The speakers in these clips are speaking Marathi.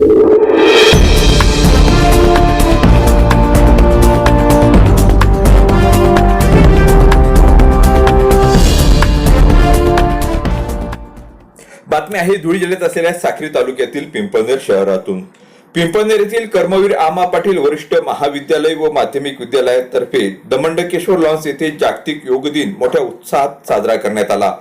बातमी आहे धुळे जिल्ह्यात असलेल्या साक्री तालुक्यातील पिंपळनेर शहरातून. पिंपळनेर येथील कर्मवीर आमा पाटील वरिष्ठ महाविद्यालय व माध्यमिक विद्यालयातर्फे दमंडकेश्वर लॉन्स येथे जागतिक योग दिन मोठ्या उत्साहात साजरा करण्यात आला.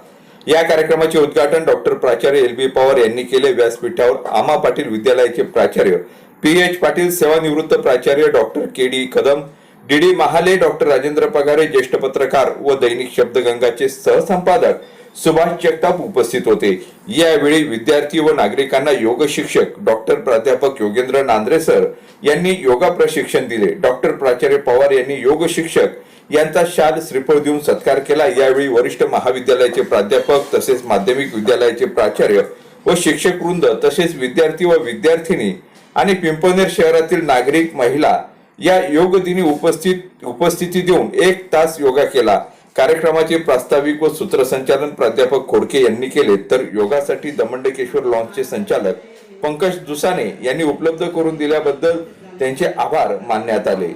या कार्यक्रमाचे उद्घाटन डॉक्टर प्राचार्य एल बी पवार यांनी केले. व्यासपीठावर आमा पाटील विद्यालयाचे प्राचार्य पी एच पाटील सेवानिवृत्त प्राचार्य doctor K D Kadam D D Mahale doctor Rajendra Pagare ज्येष्ठ पत्रकार व दैनिक शब्दगंगाचे सहसंपादक सुभाष जगताप उपस्थित होते. यावेळी विद्यार्थी व नागरिकांना योग शिक्षक डॉक्टर प्राध्यापक योगेंद्र नांद्रे सर यांनी योगा प्रशिक्षण दिले. डॉक्टर प्राचार्य पवार यांनी योग शिक्षक यांचा शाल श्रीफळ देऊन सत्कार केला. यावेळी वरिष्ठ महाविद्यालयाचे प्राध्यापक तसेच माध्यमिक विद्यालयाचे प्राचार्य व शिक्षक वृंद तसेच विद्यार्थी व विद्यार्थिनी आणि पिंपळनेर शहरातील नागरिक महिला या योग दिनी उपस्थित उपस्थिती देऊन एक तास योगा केला. कार्यक्रमाचे प्रास्ताविक व सूत्रसंचालन प्राध्यापक खोडके यांनी केले. तर योगासाठी दमंडकेश्वर लॉन्चचे संचालक पंकज दुसाने यांनी उपलब्ध करून दिल्याबद्दल त्यांचे आभार मानण्यात आले.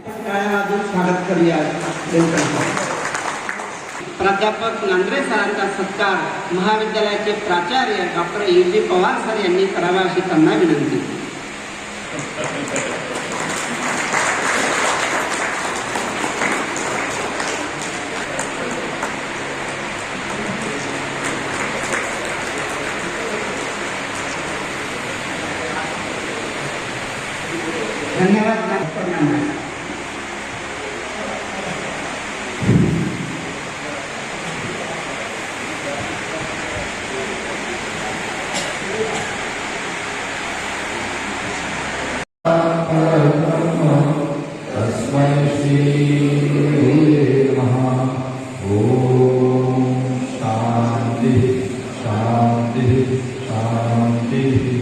प्राध्यापक नांद्रे सरांचा सत्कार महाविद्यालयाचे प्राचार्य doctor A G Pawar sir यांनी करावा अशी त्यांना विनंती. धन्यवाद. डॉक्टर शांति शांति शांति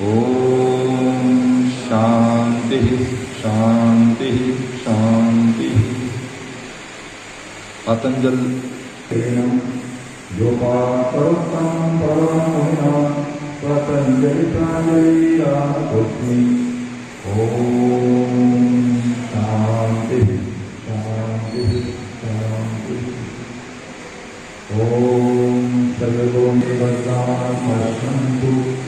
ॐ शान्तिः शान्तिः शान्तिः। पतञ्जलिप्रेयं दृपाकरु परामिना पतञ्जलिपायिया भूमि ओ do một thân tu